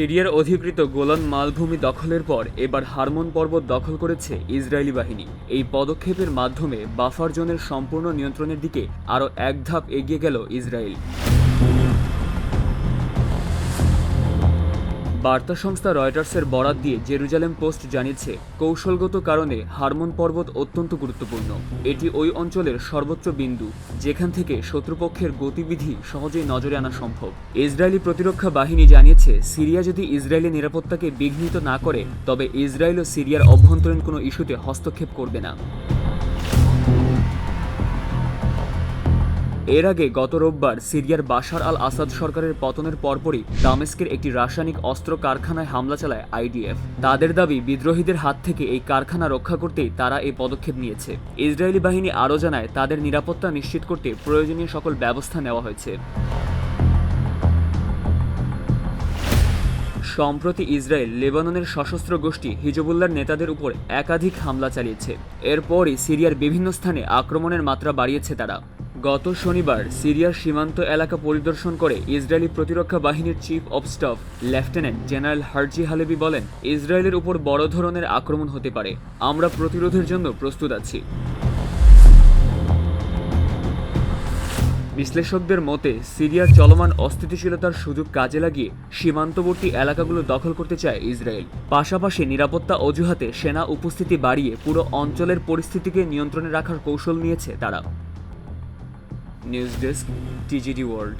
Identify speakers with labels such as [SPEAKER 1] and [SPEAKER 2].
[SPEAKER 1] সিরিয়ার অধিকৃত গোলান মালভূমি দখলের পর এবার হারমোন পর্বত দখল করেছে ইসরায়েলি বাহিনী। এই পদক্ষেপের মাধ্যমে বাফার জোনের সম্পূর্ণ নিয়ন্ত্রণের দিকে আরও এক ধাপ এগিয়ে গেল ইসরায়েল। বার্তা সংস্থা রয়টার্সের বরাত দিয়ে জেরুজালেম পোস্ট জানিয়েছে, কৌশলগত কারণে হারমোন পর্বত অত্যন্ত গুরুত্বপূর্ণ। এটি ওই অঞ্চলের সর্বোচ্চ বিন্দু, যেখান থেকে শত্রুপক্ষের গতিবিধি সহজেই নজরে আনা সম্ভব। ইসরায়েলি প্রতিরক্ষা বাহিনী জানিয়েছে, সিরিয়া যদি ইসরায়েলি নিরাপত্তাকে বিঘ্নিত না করে, তবে ইসরায়েল ও সিরিয়ার অভ্যন্তরীণ কোনো ইস্যুতে হস্তক্ষেপ করবে না। এর আগে গত রোববার সিরিয়ার বাশার আল আসাদ সরকারের পতনের পরপরই দামেস্কের একটি রাসায়নিক অস্ত্র কারখানায় হামলা চালায় আইডিএফ। তাদের দাবি, বিদ্রোহীদের হাত থেকে এই কারখানা রক্ষা করতেই তারা এই পদক্ষেপ নিয়েছে। ইসরায়েলি বাহিনী আরও জানায়, তাদের নিরাপত্তা নিশ্চিত করতে প্রয়োজনীয় সকল ব্যবস্থা নেওয়া হয়েছে। সম্প্রতি ইসরায়েল, লেবাননের সশস্ত্র গোষ্ঠী হিজবুল্লার নেতাদের উপর একাধিক হামলা চালিয়েছে। এরপরই সিরিয়ার বিভিন্ন স্থানে আক্রমণের মাত্রা বাড়িয়েছে তারা। গত শনিবার সিরিয়ার সীমান্ত এলাকা পরিদর্শন করে ইসরায়েলি প্রতিরক্ষা বাহিনীর chief of staff lieutenant general Herzi Halevi বলেন, ইসরায়েলের উপর বড় ধরনের আক্রমণ হতে পারে। আমরা প্রতিরোধের জন্য প্রস্তুত আছি। বিশ্লেষকদের মতে, সিরিয়ার চলমান অস্থিতিশীলতার সুযোগ কাজে লাগিয়ে সীমান্তবর্তী এলাকাগুলো দখল করতে চায় ইসরায়েল। পাশাপাশি নিরাপত্তা অজুহাতে সেনা উপস্থিতি বাড়িয়ে পুরো অঞ্চলের পরিস্থিতিকে নিয়ন্ত্রণে রাখার কৌশল নিয়েছে তারা। News desk TGD world